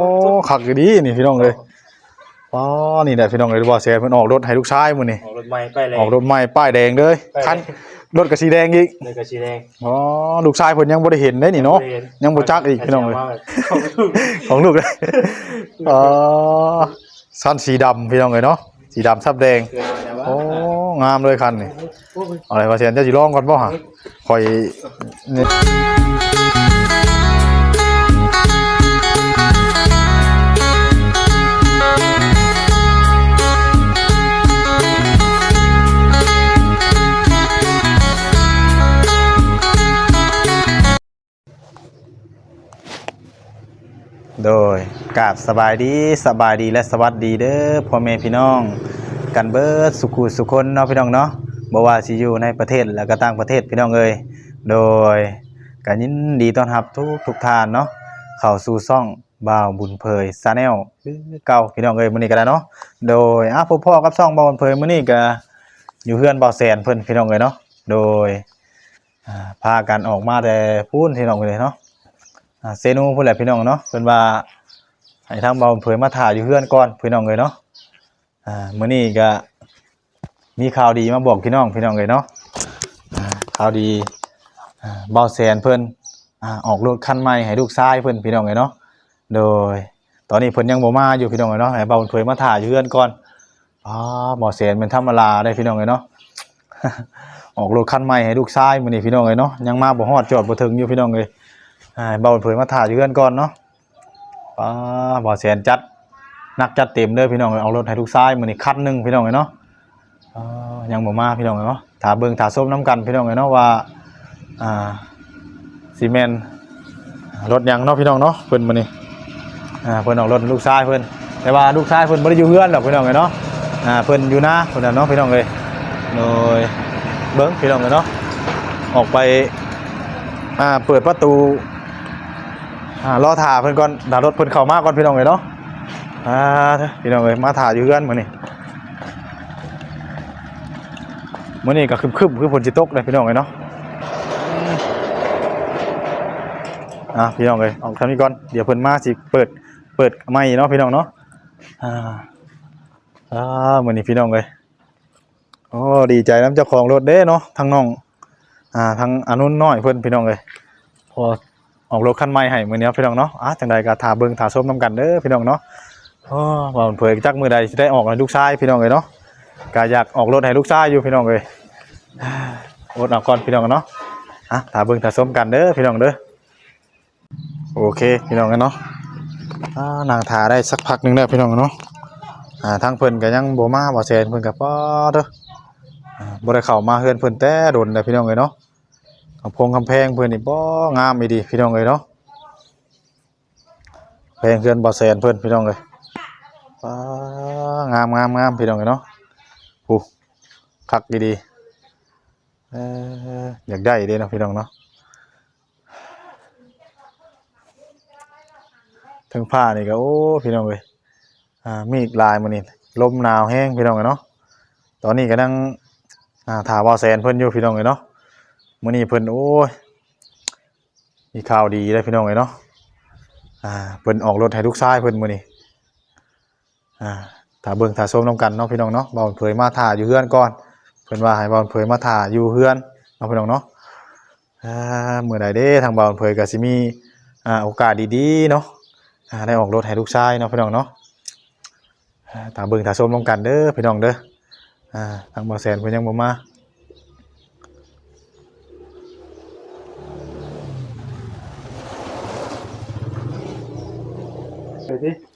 โอ้ขักอยู่ดีนี่พี่น้องเลยอ๋อนี่แหละพี่น้องเลยบ่แซ่เพิ่นออกรถให้ลูกชายมื้อนี้ออกรถใหม่ไปเลยออกรถใหม่ป้ายแดงเลยป้ายแดงคันรถก็สีแดงอีกเลยก็สีแดงอ๋อลูกชายเพิ่นยังบ่ได้เห็นเด้นี่เนาะยังบ่จักอีกพี่น้องเลยของลูกเลยอ๋อสั้นสีดำพี่น้องเลยเนาะสีดำซับแดงโอ้งามเลยคันนี่เอาอะไรมาเสียนเจ้าสิลองก่อนบ่ฮะคอยนี่ โดยกราบสบายดีสบายดีและสวัสดีเด้อพ่อแม่พี่น้อง กันเบิดสุขุสุคนเนาะพี่น้องเนาะบ่ว่าสิอยู่ในประเทศแล้วก็ต่างประเทศพี่น้องเอ้ยโดยก็ยินดีต้อนรับทุกทุกทานเนาะเข้าสู่ช่องบ่าวบุญเผยชาแนลคือเก่าพี่น้องเอ้ยมื้อนี้ก็ได้เนาะโดยอะพบพ่อกับช่องบ่าวบุญเผยมื้อนี้ก็อยู่เฮือนบ่าวแสนเพิ่นพี่น้องเอ้ยเนาะโดยพากันออกมาแต่พูนพี่น้องเอ้ยเนาะ อ่าเซนูพุ่นแหละพี่น้องเนาะเพิ่นว่าให้ทางบ่าวบุญเผยมาถ่ายอยู่เฮือนก่อนพี่น้องเอ้ยเนาะอ่ามื้อนี้ก็มีข่าวดีมาบอกพี่น้องพี่น้องเลยเนาะอ่าข่าวดีอ่าเบาแสนเพิ่นอ่าออกรถคันใหม่ให้ลูกชายเพิ่นพี่น้องเลยเนาะโดยตอนนี้เพิ่นยังบ่มาอยู่พี่น้องเลยเนาะให้เบาเผยมาถ่ายอยู่เฮือนก่อนอ๋อเบาแสนเป็นธรรมดาได้พี่น้องเลยเนาะออกรถคันใหม่ให้ลูกชายมื้อนี้พี่น้องเลยเนาะยังมาบ่ฮอดจอดบ่ถึงอยู่พี่น้องเลย อ่าเบาเผยมาถ่ายอยู่เฮือนก่อนเนาะอ๋อเบาแสนจัดนักจัดเต็มเด้อพี่น้องเอ้ยเอารถให้ทุกซ้ายมือนี้คันหนึ่งพี่น้องเอ้ยเนาะยังบ่มาพี่น้องเอ้ยเนาะถาเบิงถาส้มน้ำกันพี่น้องเอ้ยเนาะว่าอ่าซีเมนรถยังเนาะพี่น้องเนาะเพิ่นมือนี้อ่าเพิ่นเอารถลูกชายเพิ่นแต่ว่าลูกชายเพิ่นบ่ได้อยู่เฮือนหรอกพี่น้องเอ้ยเนาะอ่าเพิ่นอยู่นาเพิ่นน่ะเนาะพี่น้องเอ้ยโดยเบิ่งพี่น้องเอ้ยเนาะออกไปอ่าเปิดประตู อ่ารอท่าเพิ่นก่อนถ้ารถเพิ่นเข้ามาก่อนพี่น้องเอ้ยเนาะอ่าเพี่น้องเอ้ยมาถ่ายอยู่เฮือนมื้อนี้มื้อนี้ก็ครึมๆคือฝนสิตกเลยพี่น้องเอ้ยเนาะอ่าพี่น้องเอ้ยออกทางนี้ก่อนเดี๋ยวเพิ่นมาสิเปิดเปิดไม้เนาะพี่น้องเนาะอ่าอ่ามื้อนี้พี่น้องเอ้ยโอ้ดีใจนํเจ้าของรถเด้เนาะทางน้องอ่าทางอนุนน้อยเพิ่นพี่น้องเอ้ยพอ ออกรถคันใหม่ให้มื้อนี้พี่น้องเนาะอะจังใดก็ท่าเบิ่งท่าชมนํกันเด้อพี่น้องเนาะอ๋อว่ามันเผยจักมือใดสิได้ออกให้ลูกชายพี่น้องเลยเนาะก็อยากออกรถให้ลูกชายอยู่พี่น้องเลยอดเอาก่อนพี่น้องเนาะอะถาเบิ่งถาส้มกันเด้อพี่น้องเด้อโอเคพี่น้องกันเนาะอ่านางทาได้สักพักหนึ่งแล้วพี่น้องเนาะอ่าทางเพิ่นก็ยังบ่มาบ่แซนเพิ่นก็ป้อเด้ออบ่ได้เข้ามาเฮือนเพิ่นแต่โดนแล้วพี่น้องเลยเนาะ กำพงกำแพงเพิ่อนนี่บ่งามอีดีพี่น้องเลยเนาะแพงเฮือนบ่แซนเพิ่อนพี่น้องเลยว้างามงามงามพี่น้องเอ้ยเนาะผู้คักดีๆเอยากได้เด้เนาะพี่น้องเนาะถึงผ้านี่ก็โอ้พี่น้องเอ้ยอ่ามีอีกลายมื้อนี้ลมหนาวแห้งพี่น้องเอ้ยเนาะตอนนี้ก็นั่งอ่าถาว่าแซนเพิ่อนอยู่พี่น้องเอ้ยเนาะ มื้อนี้เพิ่นโอ้ยมีข่าวดีเลยพี่น้องเอ้ยเนาะอ่าเพิ่นออกรถให้ลูกชายเพิ่นมื้อนี้อ่าถ้าเบิ่งถ้าชมน้กันเนาะพี่น้องเนาะบ่าวเผยมาถ่าอยู่เฮือนก่อนเพิ่นว่าให้บ่าวเผยมาถ่าอยู่เฮือนเนาะพี่น้องเนาะอ่ามื้อใดเด้ทางบ่าวเผยก็สิมีอ่าโอกาสดีๆเนาะอ่าได้ออกรถให้ลูกชายเนาะพี่น้องเนาะอ่าถ้าเบิ่งถ้าชมน้กันเด้อพี่น้องเด้ออ่าทางบ่าวแสนเพิ่นยังบ่มา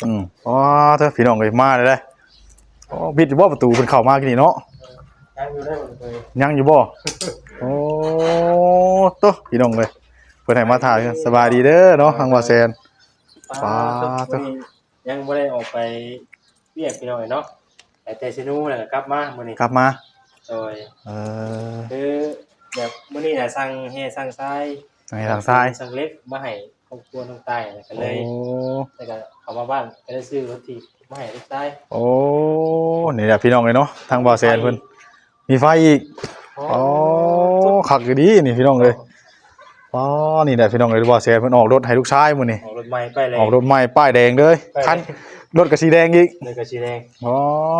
อืมอ๋อเด้อพี่น้องเอ้ยมาเลยเด้ออ๋อบิดอยู่บ่ประตูเพิ่นเข้ามากินนี่เนาะยังอยู่ได้หมดเลยยังอยู่บ่โอ้โตะพี่น้องเลยเพิ่นให้มาถ่ายสบายดีเด้อเนาะทางว่าแซนปลาตัวนี้ยังไม่ได้ออกไปเรียกพี่น้อยเนาะแต่เตชินูน่ะกลับมามื้อนี้กลับมา โดยเออคือแบบมื้อนี้น่ะสั่งเฮสั่งซ้ายทางทางซ้ายสั่งเล็กมาให้คร อบครัวทางใต้น่ะก็เลโอ้ยแล้วก็เข้ามาบ้านก็ได้ซื้อรถที่มาให้ลูกชายโอ้นี่แหละพี่น้องเลยเนาะทางบ่อแซนเพิ่นมีไฟอีกอ๋อโอ้คักอยู่ดีนี่พี่น้องเลยอ๋อนี่แหละพี่น้องเอ้ยบ่แซนเพิ่นออกรถให้ลูกชายมื้อนี้ออกรถใหม่ไปเลย ออกรถใหม่ป้ายแดงเลยป้ายแดง คันรถก็สีแดงอีกเลยก็สีแดงอ๋อ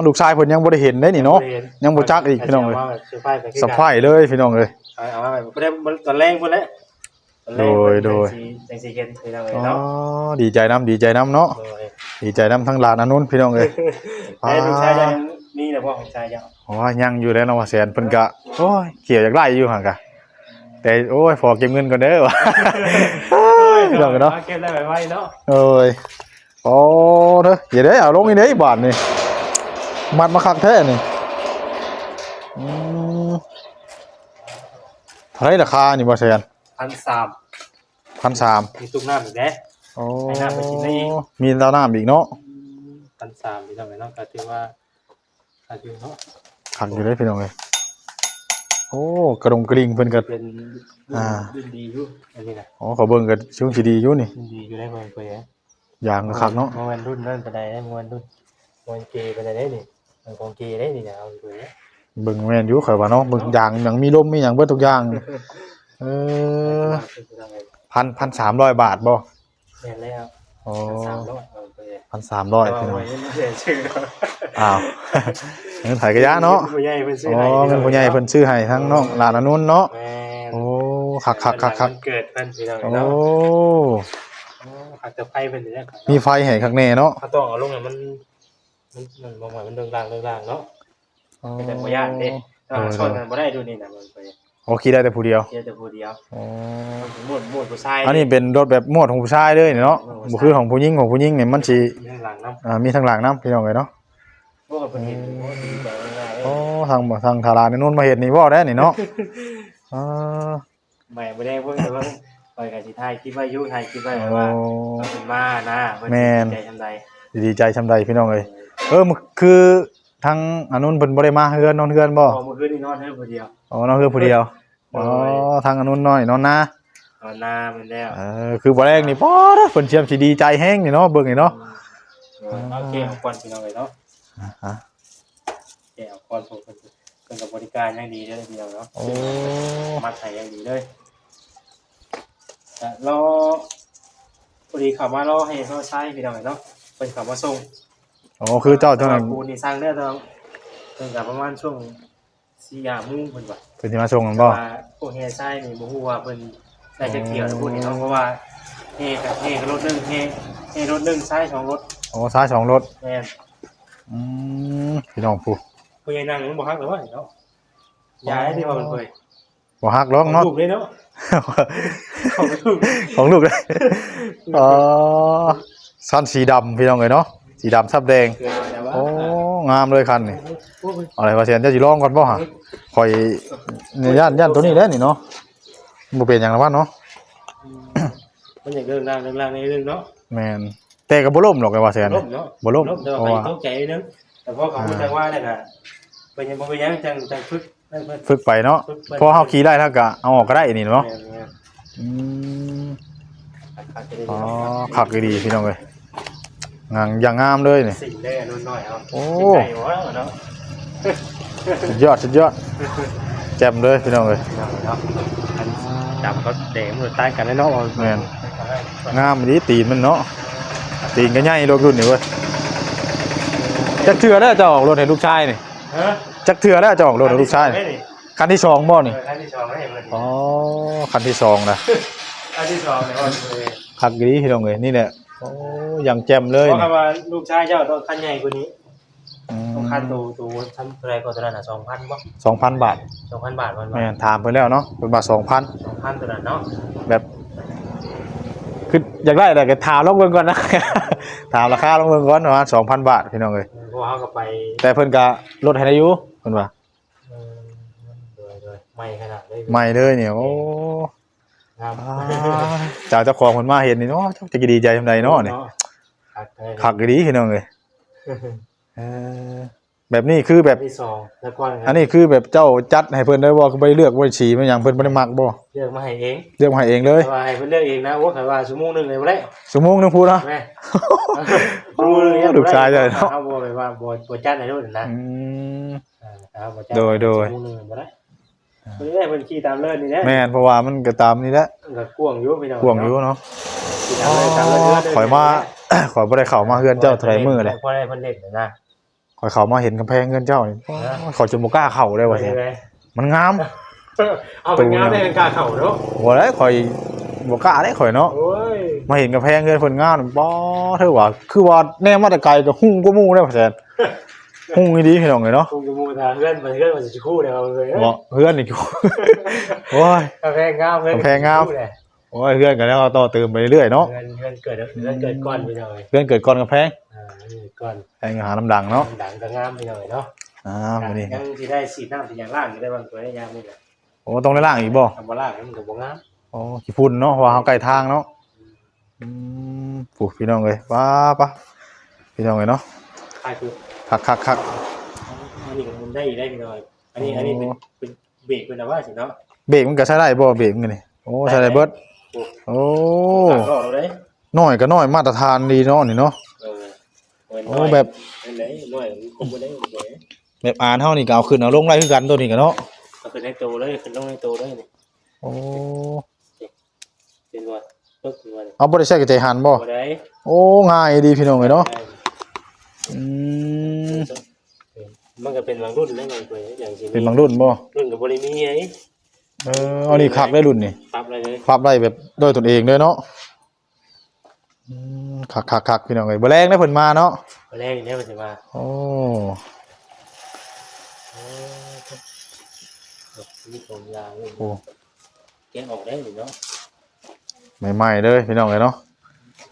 ลูกชายเพิ่นยังบ่ได้เห็นเด้นี่เนาะยังบ่จักอีกพี่น้องเอ้ยามาซื้อไฟไปคือสะกันพายเลยพี่น้องเอ้ยเอาเอามาไปบ่ได้บ่ตอนแรกพุ่นแหละ ตอนแรกโดยโดย จังสิจังสิเฮ็ดพี่น้องเอ้ยอ๋อเนาะดีใจนํดีใจนํเนาะโดยดีใจนํทั้งหลานอันนู้นพี่น้องเอ้ยแต่ลูกชายยังมีแต่พ่อของชายยังโอ้ยยังอยู่แล้วเนาะว่าแสนเพิ่นก็โอ้ยเกี่ยวอยากได้อยู่หั่นกะแต่โอ้ยขอเก็บเงินก่อนเด้อว่ะพี่น้องเอ้ยเนาะ เก็บได้ไว้เนาะเอ้ยโอ้เด้ออย่าได้เอาลงนี่เด้บาทนี่มัดมาคักแท้นี่อืมเท่าไหรราคานี่บ่แสน พันสามพันสามมีตุกน้ำอีกแล้ว โอ้ให้น้ำไปกินได้อีก มีเตาน้ำอีกเนาะพันสามพี่น้องเอ้ยเนาะก็ถือว่าก็ถือเนาะขักอยู่ได้พี่น้องเลยโอ้กระดงกระดิ่งเพิ่นก็ เป็นอ่า รุ่นดีอยู่อันนี้นะอ๋อเขาเบิ่งก็ช่วงสิดีอยู่นี่รุ่นดีอยู่ได้เมืองเผยอย่างก็คักเนาะเมื่อวันรุ่นนั่นไปไหนได้เมื่อวันรุ่นเมื่อวันเกย์ไปไหนได้นี่เมืองของเกย์ได้นี่นะเอาเผยเบิ่งแม่นอยู่ข่อยว่าเนาะเบิ่งอย่างหยังมีลมมีหยังเบิดทุกอย่าง เออพันพันสามร้อยบาทบ่แม่นแล้วโอ้สามร้อยเอาเผยพันสามร้อยแต่พี่น้อว่างไม่เสียชื่ออ้าวเงินไถกระยะเนาะผู้ใหญ่เพิ่นซื้ออ๋อให้เงินผู้ใหญ่เพิ่นซื้อให้ทั้งน้องหลานอนนุนเนาะแม่นโอ้คักคักคักคักวันเกิดเพิ่นพี่น้องโอ้เนาะโอ้คักแต่ไฟเพิ่นนี่แหละครับมีไฟให้ข้างในเนาะเขาต้องเอาลงน่ะมันมันมันบ่หมายมันเดิงดังเดิงดังเนาะเป็นแต่บ่ย่านเด้ถ้าชนกันบ่ได้ดูนี่น่ะมันไป โอ้ขี่ได้แต่ผู้เดียวเทียแต่ผู้เดียวโอ้หมวดหมวดผู้ชายอันนี้เป็นรถแบบหมวดของผู้ชายเลยเนาะบ่คือของผู้หญิงของผู้หญิงเนี่ยมันสิข้างหลังนำอ่ามีทางหลังนํพี่น้องเอ้ยเนาะพวกกับเพิ่นเห็นโอ้ดีใจง่ายๆโอ้ทางทางทาราในนู้นมาเห็นนี่บ่ได้นี่เนาะอ่าแม่บ่ได้เพิ่นแต่ว่าปล่อยกันสิถ่ายคลิปไว้อยู่ถ่ายคลิปไว้โอ้ว่าเอาเป็นมานะเพิ่นแม่นใจทำใดดีใจชำใดพี่น้องเอ้ยเออมันคือ ทางอันนู้นเพิ่นบ่ได้มาเฮือนนอนเฮือนบ่พอเมื่อคืนนี่นอนเท่าผู้เดียว อ๋อนอนเฮือนผู้เดียวอ๋อทางอันนู้นน้อยนอนนานอนหน้ามันแล้วเออคือบ่แรกนี่ป๊อดเพิ่นเชียมสิดีใจแฮงนี่เนาะเบิ่งนี่เนาะเออโอเคเอาก่อนพี่น้องเลยเนาะอะแกเอาก่อนผมเพิ่นเพิ่นกับบริการอย่างดีเด้อพี่น้องเนาะโอ้มัดให้อย่างดีเลยแต่รอพอดีขับมารอให้เขาใช้พี่น้องเนาะเพิ่นขับมาส่ง โอ้คือเจ้าเท่านั้นปูนี่สร้างได้ตอนเพิ่นกับประมาณช่วงสี่ยามโมุ่งเพิ่นว่าเพิ่นสิมาส่งกันบ่ว่าพวกเฮใช้นี่บ่ฮู้ว่าเพิ่นได้จะเกี่ยวนะพวกนี้เนาะเพราะว่าเฮกับเฮกับรถหนึงเฮเฮรถหนึงใช้สองรถโอ้ซ้ายสองรถแม่นอืมพี่น้องผู้ผู้ใหญ่นั่งมันบ่ฮักหรอวะเนาะยายที่ว่ามันเคยบ่ฮักร้องเนาะถูกเลยเนาะของถูกของลูกเลยอ๋อสั้นสีดำพี่น้องเอ้ยเนาะ สีดำซับแดงเกินแต่ว่าโอ้ งามเลยคันนี่อะไรว่าเสียนเจะสิลองก่อนบ่ฮะข่อยนี่ย่านย่านตัวนี้แหล้วนี่เนาะบ่เป็นหยังละว่าเนาะมันอย่างเรื่องรางเรื่องรางในเรื่องเนาะแม่นแต่ก็บ่ล่มหรอกไอ้ว่าเสียนล่มเนาะบ่ล่มแต่เพว่าราะไปว่าตกใจนิดนึงแต่พอเขาพูดจังว่าเนี่ยน่ะเป็นยังบ่เป็นยังจังจังฝึกให้เพิ่นฝึกไปเนาะพอเฮาขี่ได้ถ้าก็เอาออกก็ได้นี่เนาะแม่นอืมๆขาดจะได้อ๋อเนาะคักดีพี่น้องเอ้ย งามอย่างงามเลยนี่ สิ่งได้นุ่นหน่อยเอาโอ้ สิ่งได้หัวเนาะสุดยอดสุดยอดแจ่มเลยพี่น้องเอ้ยเนาะอันจับก็แดงมันใต้กันแล้วเนาะแม่นงามดีตีนมันเนาะตีนก็ใหญ่รถรุ่นนี่เว้ยจักเทื่อแล้วจะออกรถให้ลูกชายนี่ฮะจักเทื่อแล้วจะออกรถให้ลูกชายนี่คันที่สองบ่นี่คันที่สองให้เพิ่นอ๋อคันที่สองนะคันที่สองเนี่ยว่าเลย คักดีพี่น้องเอ้ยนี่แหละโอ้ยังแจ่มเลยเพราะนี่คำว่าลูกชายเจ้าต้องคันใหญ่กว่านี้อืต้องมคันตัวตัวทำอะไรก็ตัวนั้นอะสองพันบ่สองพันบาทสองพันบาทวันแม่นถามเพิ่นแล้วเนาะเพิ่นว่าสองพันสองพันตัวนั้นเนาะแบบคืออยากได้แต่ก็ถามลองเบิ่งก่อนนะถามราคาลองเบิ่งก่อนประมาณ2,000บาทพี่น้องเอ้ยเพราะว่าเขาก็ไป แต่เพิ่นก็ลดให้ได้อยู่เพิ่นว่าเออโดยโดยไม่ขนาดเลยใหม่เลยเนี่ยโอ้ งามเจ้าเจ้าของเพิ่นมาเห็นนี่เนาะเจ้าจะดีใจซำใดเนาะนี่คักเลยคักดีพี่น้องเอ้ยเออแบบนี้คือแบบที่สองแล้วก่อนอันนี้คือแบบเจ้าจัดให้เพิ่นได้บ่คือบ่ได้เลือกบ่ได้ฉีมันหยังเพิ่นบ่ได้มักบ่เลือกมาให้เองเลือกมาให้เองเลยแต่ว่าให้เพิ่นเลือกเองนะว่าใครว่าชั่วโมงหนึงเลยบ่ได้ชั่วโมงหนึงพูดเนาะแม่ชั่วโมงหนึงเนี่ยลูกชายเจ้าเนาะเอาบ่ไปว่าบ่บ่จัดให้ด้วยนะอืมอ่าครับบ่จัดโดยโดยชั่วโมงหนึงบ่ได้ คนนี้ได้เพิ่นขี่ตามเลิศนี่แหละแม่นเพราะว่ามันก็ตามนี่แหละก็กวางอยู่พี่น้องกวางอยู่เนาะขี่ตามเลิศตามเลิศเลิศเลิศข่อยมาข่อยบ่ได้เข้ามาเฮือนเจ้าเท่าไหร่มื้อเลยพอได้เพิ่นเล่นน่ะนะข่อยเข้ามาเห็นกำแพงเฮือนเจ้านี่ฮะข่อยจะบ่กล้าเข้าเลยว่าเป็ซั่นนไงมันงามเอาเป็นงามได้เป็นกาเข่าเนาะบ่ได้ข่อยบ่กล้าได้ข่อยเนาะโอ้ยมาเห็นกำแพงเฮือนเพิ่นงามนี่บ่เท่าว่าคือว่าแน่มาแต่ไกลก็หุ่งกว่าหมู่ได้ว่าซั่น หุ่งอีดีพี่น้องเอ้ยเนาะคงจะมูทาเพื่อนมันเพื่อนมันจะคู่เดียวเลยบ่เฮือนนี่โอ้ยกาแฟงามเพื่อนกาแฟงามโอ้ยเฮือนก็แล้วต่อเติมไปเรื่อยๆเนาะเงินเงินเกิดเงินเกิดก้อนไปหน่อยเฮือนเกิดก่อนกำแพงอ่าก้อนแพงหาน้ำดังเนาะดังก็งามไปหน่อยเนาะอ่ามื้อนี้ยังที่ได้สีน้ำที่อย่างล่างได้บางตัวได้ยามนี่แหละโอ้ต้องได้ล่างอีกบ่ทำมาล่างมันก็บ่งามโอ้ขี้ฝุ่นเนาะเพราะว่าเฮาใกล้ทางเนาะอืมปุ๊พี่น้องเอ้ยว้าปะพี่น้องเอ้ยเนาะคล้ายคือ คักคักคักอันนี้มันได้ได้ไปหน่อยอันนี้อันนี้เป็นเป็นเบรกเป็นว่าสิเนาะเบรกมันก็ใช้ได้บ่เบรกมันนี่โอ้ใช้ได้เบิดโอ้ต่างก็เราได้น้อยก็น้อยมาตรฐานดีเนาะนี่เนาะเออโอ้แบบเป็นไหนหน่อยคงบ่ได้บ่ได้แบบอ่านเฮานี่ก็เอาขึ้นเอาลงได้คือกันตัวนี้ก็เนาะก็คือในโตเลยคือลงในโตเลยนี่โอ้เป็นว่าปึ๊กว่าเอาบ่ได้ใช้กระจายหันบ่บ่ได้โอ้ง่ายดีพี่น้องเอ้ยเนาะ อืมมันก็เป็นบางรุ่นแล้วไงตัวอย่างสิเป็นบางรุ่นบ่รุ่นกับบริมีไงเออเอานี่คักได้รุ่นนี่ปรับอะไรเลยปรับได้แบบด้วยตนเองเลยเนาะอืมคักคักคักพี่น้องเอ้ยบ่แรงได้เพิ่นมาเนาะมาแรกเนี่ยมันจะมาโอ้มีตรงยางเลยโอ้แกะออกได้หรือเนาะใหม่ๆเลยพี่น้องเอ้ยเนาะ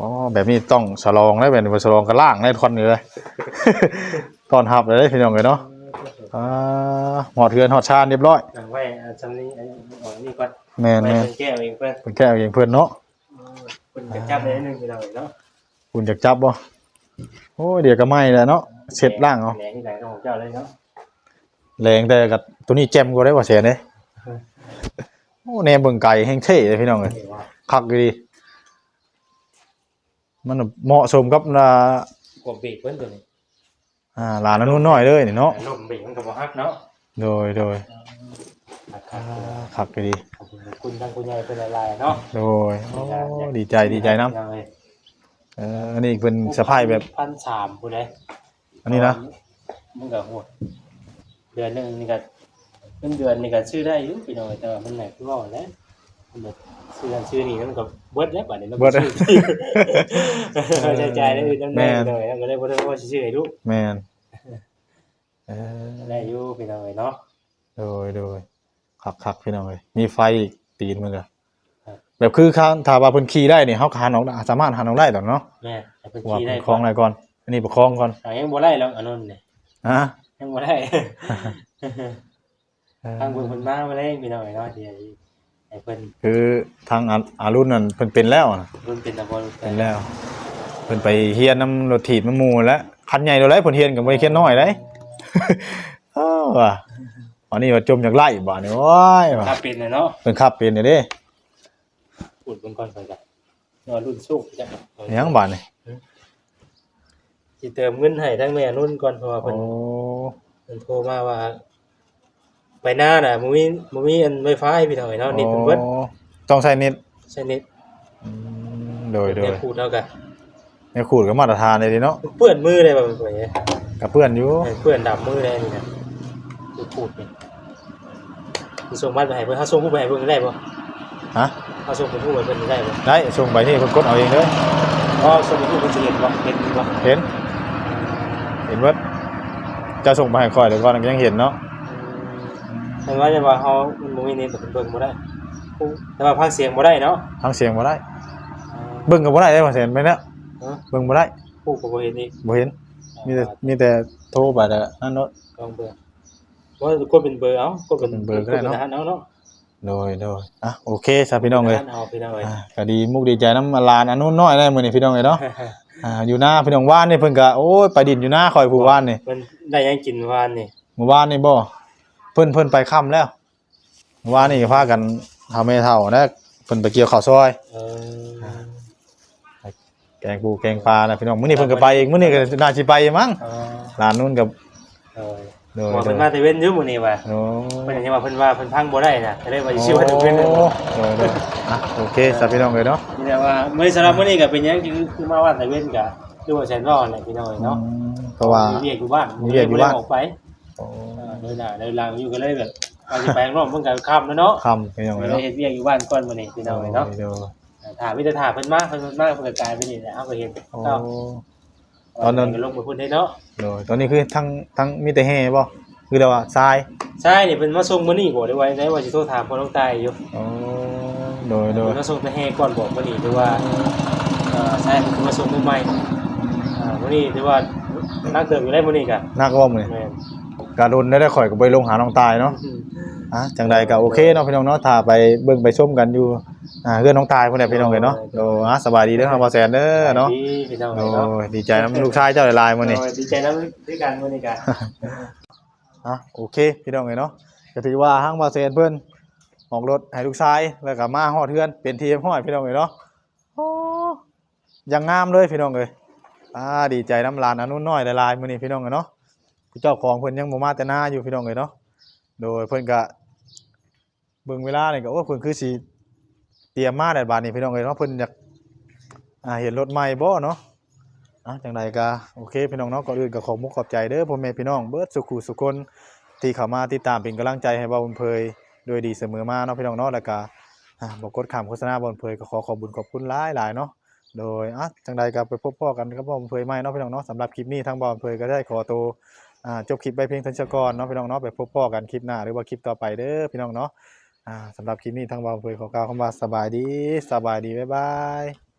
อ๋อแบบนี้ต้องฉลองได้แบบนี้บ่ฉลองกันล่างได้ทอนเลย ตอนหับเลยพี่น้องเอ้ยเนาะอ่าหอดเทือนหอดชานเรียบร้อยหนังไว้จำนี้ออกนี่ก่อนแม่นไปแม่นเป็นแก้วเองเพื่อนเป็นแก้วเองเพิ่นเนาะคุณจะจับได้นึงไปหน่อยเนาะคุณจักจับบ่โอ้ยเดี๋ยวก็ไหม้แล้วเนาะเสร็จล่างเอา แหนที่ไหนของเจ้าเลยเนาะแรงแต่กับตัวนี้แจ่มกว่าได้ว่าแสนเด้โอ้แนมเบิ่งไก่แห้งเท่เลยพี่น้องเอ้ยเห็นว่าคักดี มันเหมาะสมกับอ่ากบเบรกเพื่อนตัวนี้อ่าหลานอันนู้นน้อยเลยนี่เนาะลมเบรกมันก็บ่ฮักเนาะโดยโดยคอ่ารับคักดีขอบคุณคุณทางคุณยายเป็นอะไรเนาะโดยโอ้ดีใจดีใจนํเอออันนี้เป็นสะพายแบบพันสามผู้ใดอันนี้นะมันก็โหดเดือนหนึงนี่ก็เป็นเดือนนี่ก็ซื้อได้อยู่พี่น้องแต่ว่ามันไหนคือว่าแล้ว มันแบบซื้อนั่นซื้อนี่มันก็เบิดแล้วบัดนี้มันเบิดใช้จ่ายได้อื่นนั่นแม่แม่นเลยแล้วก็เลยบ่ได้ว่าสิซื้อให้ลูกแม่นเออได้อยู่พี่น้องเนาะโดยโดยคักคักพี่น้องเอ้ยมีไฟอีกตีนมันก็ครับแบบคือคันถ้าว่าเพิ่นขี่ได้นี่เฮาก็หันออกได้สามารถหันออกได้ดอกเนาะแม่ให้เพิ่นว่าขี่เป็ได้นคล้องอะไรก่อน อันนี้ประคองก่อนอ่ายังบ่ได้แล้วอันนั้นนี่ฮะยังบ่ได้ทางเพิ่นเพิ่นมาบ่ได้พี่น้องเนาะที่ ให้เพิ่นคือทางอาอารุ่นนั่นเพิ่นเป็นแล้วนะรุ่นเป็นตะบนเป็นแล้ว เพิ่นไปเฮียนน้ำรถถีบน้ำหมูแล้วคันใหญ่ตัวไรเพิ่นเฮียนกับบ่ได้เฮียนน้อยเลย อ้าวว่ะอันนี้ว่าจมจากไล่บ่นี่โอ้ยว่ะถ้าเป็นน่ะเนาะเพิ่นขับเป็นนี่เด้พูดเบิ่งก่อนไปจ้ะเนาะรุ่นสูงจ้ะอิหยังบ่นี่สิเติมเงินให้ทั้งแม่นุ่นก่อนเพราะว่าโอ้เพิ่นเพิ่นโทรมาว่า ไปหน้าน่ะบ่มีบ่มีอันไฟฟ้าให้พี่น้องเนาะนิดเพิ่นเบิดโอ้ต้องใช้เน็ตใช่นิดอืมโดยโดยแม่พูดเท่ากันในขูดก็มาตรฐานเลยดิเนาะเปื้อนมือได้บ่เพิ่นเนี่ยกับเพื่อนอยู่เปื้อนดำมือได้นี่นะพูดพูดนี่สิส่งบัตรไปให้เพิ่นเฮาส่งผู้ไปให้เพิ่นได้บ่ฮะเฮาส่งผู้ไปเพิ่นได้บ่ได้ส่งไปนี่เพิ่นกดเอาเองเด้ออ๋อส่งผู้เพิ่นสิเห็นบ่เห็นบ่เห็น เห็นว่าจะส่งไปให้ค่อยเดี๋ยวก่อนยังเห็นเนาะ เห็นว่าจะว่าเฮามันบ่มีเน็ตเพิ่นเบิ่งบ่ได้แต่ว่าฟังเสียงบ่ได้เนาะทางเสียงบ่ได้เบิ่งก็บ่ได้ได้บ่เห็นไปแล้วเนาะเบิ่งบ่ได้ผู้ก็บ่เห็นอีกบ่เห็นมีแต่มีแต่โทรไปแต่นั่นเนาะลองเบอร์ว่ากดเป็นเบอร์เอากดเป็นเป็นเบอร์ก็ได้เนาะกดป็เอาเนาะโดยโดยอะโอเคซะพี่น้องเอ้ยเอาพี่น้องเอ้ยอ่าก็ดีมุกดีใจน้ำลานอันนู้นน้อยได้มื้อนี้พี่น้องเอ้ยเนาะอ่าอยู่หน้าพี่น้องว่านนี่เพิ่นก็โอ้ยไปดินอยู่หน้าคอยผู้ว่านนี่มันได้ยังกินวานนี่เมื่อวานนี่บ่ เพิ่นเพิ่นไปค่ำแล้วเมื่อวานนี่พากันเฒ่าแม่เฒ่านะเพิ่นไปเกี่ยวข้าวซอย เออแกงปูแกงปลานะพี่น้องมื้อนี้เพิ่นก็ไปเองมื้อนี้ก็น่าสิไปมั้งอ๋อร้านนู้นกับเออโดยว่าโดเพิ่ยนมาแต่เว้นอยู่มื้อนี้ว่าโอ้เพิ่นยังว่าเพิ่นว่าเพิ่นพังบ่ได้น่ะก็เลยว่าสิชื่อว่าโอ้เพิ่นโดเพิ่นยโดยอะโอเคสวัสดีพี่น้องเลยเนาะนี่แหละว่ามื้อสำหรับมื้อนี้ก็เป็นหยังคือคือมาว่าแต่เว้นก็คือว่าแซนรอแหละพี่น้องเนาะอืมเพราะว่ามีเวียกอยู่บ้านมีเวียกอยู่บ้าน บ่ได้ออกไป โอ้เออเดินหน้าเดินหลังอยู่ก็เลยแบบว่าสิไปข้างนอกมันก็ค่ำแล้วเนาะคำพี่น้องก็เลยเลยเนาะเฮ็ดเวียกอยู่บ้านก่อนมื้อนี้พี่น้องเนาะโดยถามมีแต่ถามเพิ่นมาเพิ่นมาเพิ่นก็กลายเป็นนี่แหละเฮาก็เห็นโอ้เนาะตอนนั้นก็ลงไปพุ่นได้เนาะโดยตอนนี้คือทั้งทั้งมีแต่แห่บ่คือเราว่าทรายใช่นี่เพิ่นมาส่งมื้อนี้บ่ได้ไว้ได้ว่าสิโทรถามพ่อน้องตายอยู่โอ้โดยโดยเพิ่นมาส่งแต่แห่ก่อนบอกมื้อนี้หรือว่าเอ่อใช่เพิ่นมาส่งมื้อใหม่อ่ามื้อนี้ถือว่านักเติบอยู่ได้มื้อนี้ก็นักว่ามื้อนี้แม่น กาดนได้ได้ข่อยก็ไปลงหาน้องตายเนาะอะจังใดก็โอเคเนาะพี่น้องเนาะถ้าไปเบิ่งไปชมกันอยู่อ่าเพื่อนน้องตายพุ่นน่ะพี่น้องเลยเนาะโดอะสบายดีเด้อครับบ่แซนเด้อเนาะดีพี่น้องโอ้เนาะยดีใจนํลูกชายเจ้าหลายๆมื้อนี้ โอ้ยดีใจนำด้วยกันมื้อนี้ก็อะโอเค พี่น้องเลยเนาะก็ถือว่าห้างบาเซนเพิ่นออกรถให้ลูกชายแล้วก็มาฮอดเทือนเป็นทีมห้อยพี่น้องเลยเนาะโอ้ยังงามเลยพี่น้องเลยอ่าดีใจน้ำลานอันนู้นน้อยหลายๆมื้อนี้พี่น้องเลยเนาะ เจ้าของเพิ่นยังบ่มาแต่หน้าอยู่พี่น้องเลยเนาะโดยเพิ่นก็เบิ่งเวลานี่ก็โอ้เพิ่นคือสิเตรียมมาแต่บาดนี้พี่น้องเลยเนาะเพิ่นอยากอ่าเห็นรถใหม่บ่เนาะอะจังใดก็โอเคพี่น้องเนาะก่อนอื่นก็ขอมุกขอบใจเด้อพ่อแม่พี่น้องเบิดสุขุสุคนที่เข้ามาติดตามเป็นกำลังใจให้บ่าวบุญเพยโดยดีเสมอมาเนาะพี่น้องเนาะแล้วก็อ่าบ่กดข้าโฆษณาบ่าวบุญเพยก็ขอขอบคุญขอบคุณหลายหลายๆเนาะโดยอะจังใดก็ไปพบพ่อกันกับบ่าวบุญเพยใหม่เนาะพี่น้องเนาะสำหรับคลิปนี้ทางบ่าวบุญเพยก็ได้ขอตัว อ่าจบคลิปไปเพียงเท่านี้ก่อนเนาะพี่น้องเนาะไปพบพ่อกันคลิปหน้าหรือว่าคลิปต่อไปเด้อพี่น้องเนาะอ่าสำหรับคลิปนี้ทางบ่าวเพยขอกล่าวคำว่าสบายดีสบายดีบ๊ายบาย